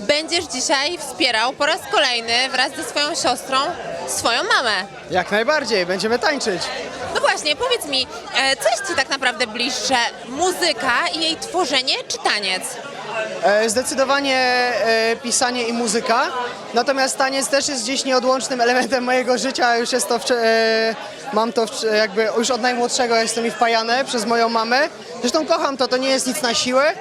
będziesz dzisiaj wspierał po raz kolejny wraz ze swoją siostrą swoją mamę. Jak najbardziej, będziemy tańczyć. No właśnie, powiedz mi, e, co jest Ci tak naprawdę bliższe? Muzyka i jej tworzenie czy taniec? E, Zdecydowanie e, pisanie i muzyka, natomiast taniec też jest gdzieś nieodłącznym elementem mojego życia. Już jest to, wcze- e, mam to wcze- jakby już od najmłodszego jest to mi wpajane przez moją mamę. Zresztą kocham to, to nie jest nic na siłę.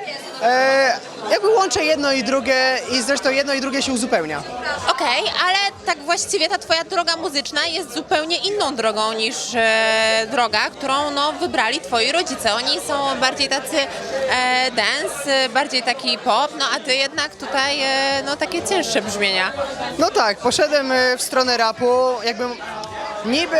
E, Jakby łączę jedno i drugie i zresztą jedno i drugie się uzupełnia. Okej, ale tak właściwie ta Twoja droga muzyczna jest zupełnie inną drogą niż e, droga, którą no, wybrali Twoi rodzice. Oni są bardziej tacy e, dance, e, bardziej taki pop, no a Ty jednak tutaj e, no, takie cięższe brzmienia. No tak, poszedłem e, w stronę rapu, jakby niby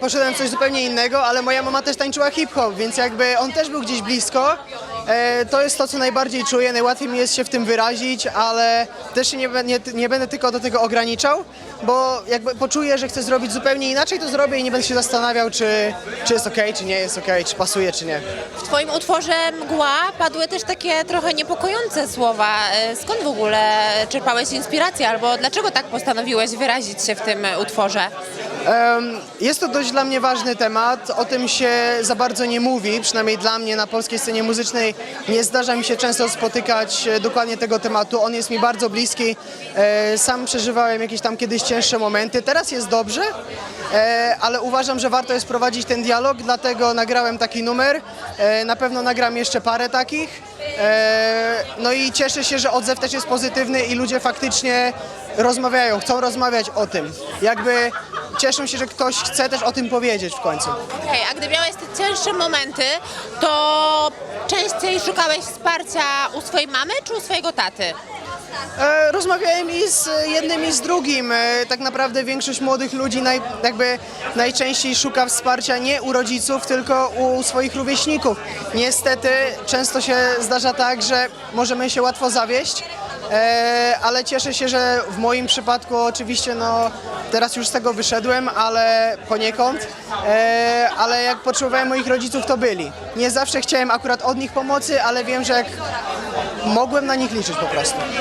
poszedłem w coś zupełnie innego, ale moja mama też tańczyła hip-hop, więc jakby on też był gdzieś blisko. E, to jest to, co najbardziej czuję, najłatwiej mi jest się w tym wyrazić, ale też się nie, nie, nie będę tylko do tego ograniczał, bo jakby poczuję, że chcę zrobić zupełnie inaczej, to zrobię i nie będę się zastanawiał, czy, czy jest okej, czy nie jest okej, czy pasuje, czy nie. W Twoim utworze Mgła padły też takie trochę niepokojące słowa. E, Skąd w ogóle czerpałeś inspirację albo dlaczego tak postanowiłeś wyrazić się w tym utworze? Jest to dość dla mnie ważny temat. O tym się za bardzo nie mówi, przynajmniej dla mnie na polskiej scenie muzycznej nie zdarza mi się często spotykać e, dokładnie tego tematu. On jest mi bardzo bliski. E, Sam przeżywałem jakieś tam kiedyś cięższe momenty. Teraz jest dobrze, e, ale uważam, że warto jest prowadzić ten dialog, dlatego nagrałem taki numer. Na pewno nagram jeszcze parę takich. No i cieszę się, że odzew też jest pozytywny i ludzie faktycznie rozmawiają, chcą rozmawiać o tym. Jakby cieszą się, że ktoś chce też o tym powiedzieć w końcu. Okej, a gdy miałeś te cięższe momenty, to częściej szukałeś wsparcia u swojej mamy czy u swojego taty? E, rozmawiałem i z jednym i z drugim. E, tak naprawdę większość młodych ludzi naj, jakby najczęściej szuka wsparcia nie u rodziców, tylko u swoich rówieśników. Niestety często się zdarza tak, że możemy się łatwo zawieść. E, ale cieszę się, że w moim przypadku oczywiście no teraz już z tego wyszedłem, ale poniekąd, ale jak potrzebowałem moich rodziców to byli. Nie zawsze chciałem akurat od nich pomocy, ale wiem, że jak mogłem na nich liczyć po prostu.